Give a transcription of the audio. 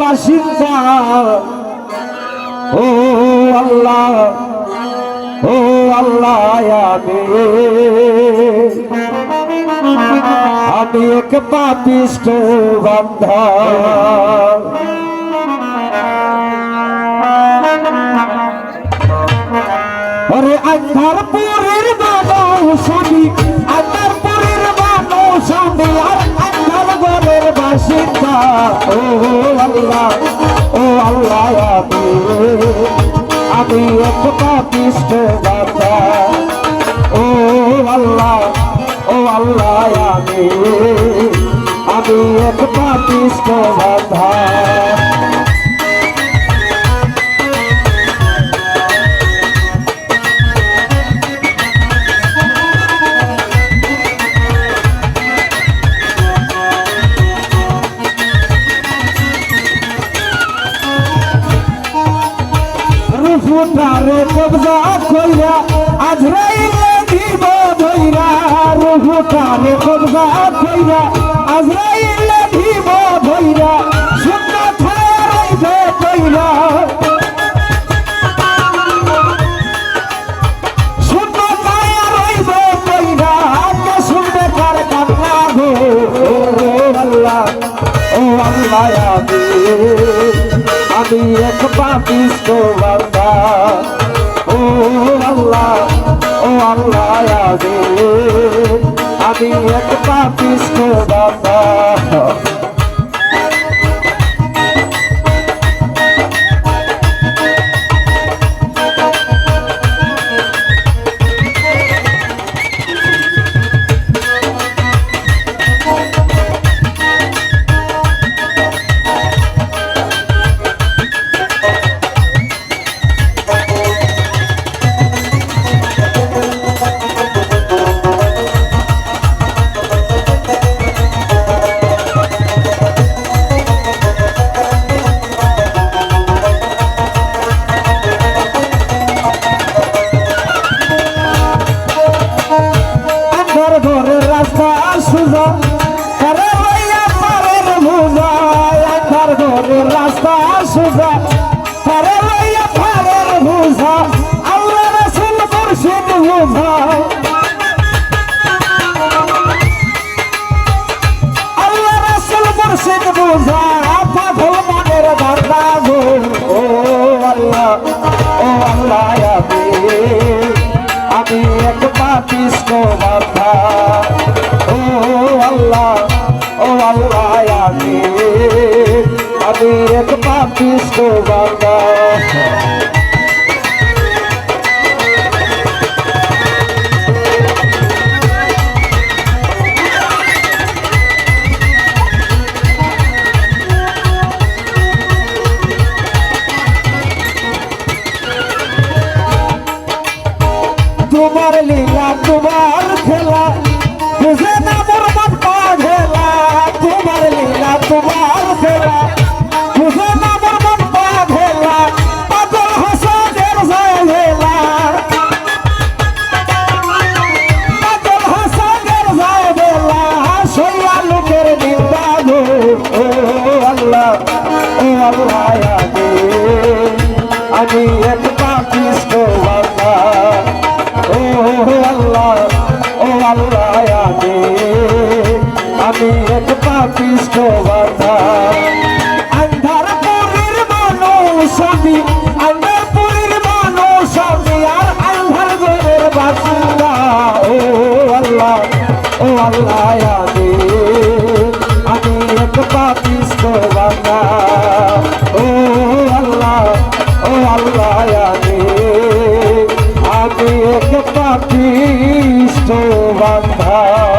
বাসিন্দা। ও আল্লাহ ও আল্লাহ আমি। আমি এক পাপিষ্ট বান্ধা ওরে আন্ধারপুরের মানুষ আমি, আন্ধারপুরের মানুষ আমি, আর আন্ধার ঘরের বাসিন্দা ও আল্লাহ ও আল্লাহ আমি আমি একটা পাপিষ্ট বাবা ও আল্লাহ ও আল্লাহ আমি আমি একটা পাপিষ্ট বাবা রুফুটারে কবজা কইরা আজরাইলে দিব ধইরা রুফুটারে কবজা কইরা আজরাইলে দিব ধইরা শূন্য ছায়া রইবে কইরা শূন্য ছায়া রইবে কইরা কে শুনবে কার কান্না ও আল্লাহ ও আল্লাহ এক ও আল্লাহ আমি এক পাপিষ্ট বান্দা সুজা করে লইয়া পারের ভুজা আল্লাহ রসুল মুর্শিদ বুঝা আল্লাহ রসুল মুর্শিদ বুঝা পাগল মনের ধর্ণা আমি পাপিষ্ট বাধা তোমার লীলা তোমার খেলা আল্লাহ আমি এক বাবা ও আল্লাহ ও আল্লাহ আমি এক পাপিষ্ট বাধা আন্ধারপুরের মানুষ আমি আন্ধারপুরের মানুষ আমি আর আন্ধার ঘরের বাসিন্দা ও আল্লাহ ও আল্লাহ বান্ধা